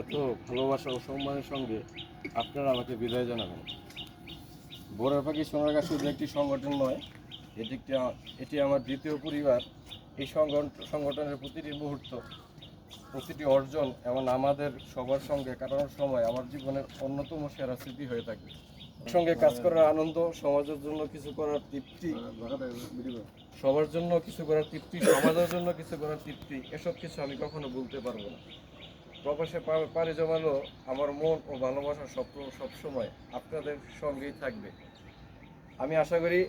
এত ভালোবাসা ও সম্মানের সঙ্গে আপনারা আমাকে বিদায় জানাবেন। বোরার পাখি সোনারগা শুধু একটি সংগঠন নয়, এটি একটি এটি আমার দ্বিতীয় পরিবার। এই সংগঠনের প্রতিটি মুহূর্ত, প্রতিটি অর্জন এবং আমাদের সবার সঙ্গে কাটানোর সময় আমার জীবনের অন্যতম সেরা স্মৃতি হয়ে থাকবে সঙ্গে কাজ করার আনন্দ, সমাজের জন্য কিছু করার তৃপ্তি, সবার জন্য কিছু করার তৃপ্তি, সমাজের জন্য কিছু করার তৃপ্তি, এসব কিছু আমি কখনো বলতে পারব না। প্রবাসে পাড়ি জমালো আমার মন ও ভালোবাসার সব সবসময় আপনাদের সঙ্গেই থাকবে। আমি আশা করি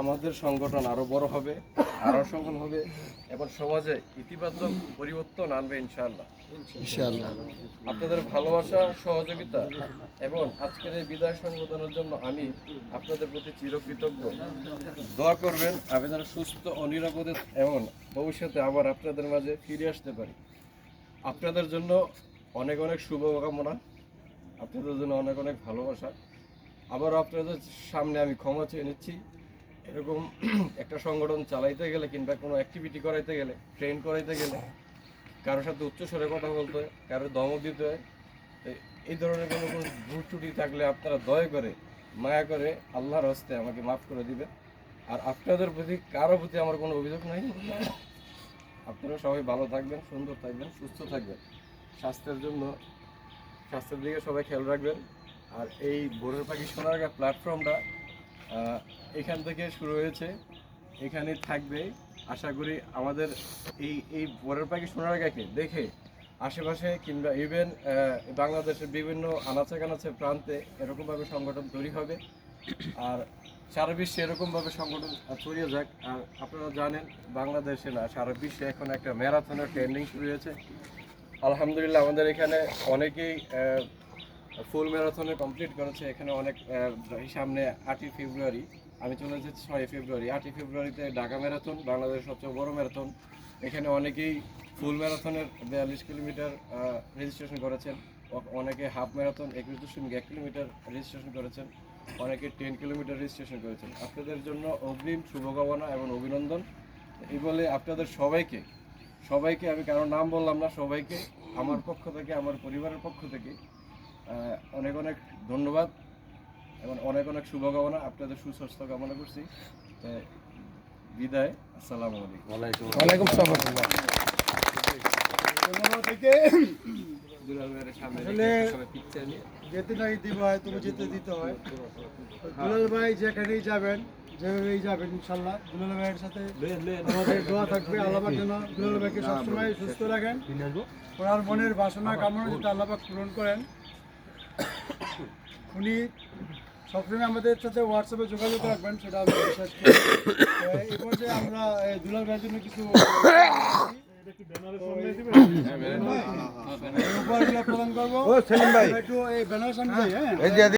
আমাদের সংগঠন আরও বড় হবে আরও সফল হবে এবং সমাজে ইতিবাচক পরিবর্তন আনবে ইনশাআল্লাহ। ইনশাআল্লাহ। আপনাদের ভালোবাসা সহযোগিতা এবং আজকের এই বিদায় সংবোধনের জন্য আমি আপনাদের প্রতি চিরকৃতজ্ঞ। দোয়া করবেন আমি যেন সুস্থ ও নিরাপদে এবং ভবিষ্যতে আবার আপনাদের মাঝে ফিরে আসতে পারি। আপনাদের জন্য অনেক অনেক শুভকামনা, আপনাদের জন্য অনেক অনেক ভালোবাসা। আবার আপনাদের সামনে আমি ক্ষমা চেয়ে নিচ্ছি। এরকম একটা সংগঠন চালাইতে গেলে কিংবা কোনো অ্যাক্টিভিটি করাইতে গেলে ট্রেন করাইতে গেলে কারোর সাথে উচ্চস্বরে কথা বলতে হয়, কারোর দমক দিতে হয়। এই ধরনের কোনো কোনো ভুল ত্রুটি থাকলে আপনারা দয়া করে, মায়া করে আল্লাহর হস্তে আমাকে মাফ করে দিবেন। আর আপনাদের প্রতি, কারও প্রতি আমার কোনো অভিযোগ নাই। আপনারা সবাই ভালো থাকবেন, সুন্দর থাকবেন, সুস্থ থাকবেন। স্বাস্থ্যের জন্য, স্বাস্থ্যের দিকে সবাই খেয়াল রাখবেন। আর এই বোরের পাখি সোনারগা প্ল্যাটফর্মটা এখান থেকে শুরু হয়েছে, এখানে থাকবে। আশা করি আমাদের এই এই বোরের পাখি সোনারগাকে দেখে আশেপাশে কিংবা ইভেন বাংলাদেশের বিভিন্ন আনাচে কানাচে প্রান্তে এরকমভাবে সংগঠন তৈরি হবে। আর সারা বিশ্বে এরকমভাবে সংগঠন ছড়িয়ে যাক, আর আপনারা জানেন বাংলাদেশে না, সারা বিশ্বে এখন একটা ম্যারাথনের ট্রেন্ডিং শুরু হয়েছে। আলহামদুলিল্লাহ, আমাদের এখানে অনেকেই ফুল ম্যারাথনে কমপ্লিট করেছে। এখানে অনেক সামনে আটই ফেব্রুয়ারি, আমি চলে যাচ্ছি ছয় ফেব্রুয়ারি। আটই ফেব্রুয়ারিতে ঢাকা ম্যারাথন বাংলাদেশের সবচেয়ে বড় ম্যারাথন এখানে অনেকেই ফুল ম্যারাথনের বিয়াল্লিশ কিলোমিটার রেজিস্ট্রেশন করেছেন। অনেকে হাফ ম্যারাথন একুশ দশমিক এক কিলোমিটার রেজিস্ট্রেশন করেছেন। অনেকে টেন কিলোমিটার রেজিস্ট্রেশন করেছেন। আপনাদের জন্য অগ্রিম শুভকামনা এবং অভিনন্দন। এই বলে আপনাদের সবাইকে সবাইকে আমি কারও নাম বললাম না সবাইকে আমার পক্ষ থেকে আমার পরিবারের পক্ষ থেকে অনেক অনেক ধন্যবাদ এবং অনেক অনেক শুভকামনা। আপনাদের সুস্বাস্থ্য কামনা করছি। বিদায় আসসালামু আলাইকুম। ওয়ালাইকুম। আসসালাম থেকে আসলে- যেতে নাই দিতে হয় তুমি যেতে দিতে হয়। দুলাল ভাই যেখানেই যাবেন যেভাবেই যাবেন ইনশাল্লাহ দুলাল ভাইয়ের সাথে আমাদের দোয়া থাকবে আল্লাহর জন্য। দুলাল ভাইকে সবসময় সুস্থ রাখেন। ওনার মনের বাসনা কামনা যাতে আল্লাপাক পূরণ করেন। উনি সবসময় আমাদের সাথে হোয়াটসঅ্যাপে যোগাযোগ রাখবেন সেটা আমি বিশ্বাস করি। এই পর্যায়ে আমরা দুলাল ভাইয়ের জন্য কিছু উপহারগুলো প্রদান করব ও সেলিম ভাই। একটু এই ব্যানার সামনে হ্যাঁ। এই যে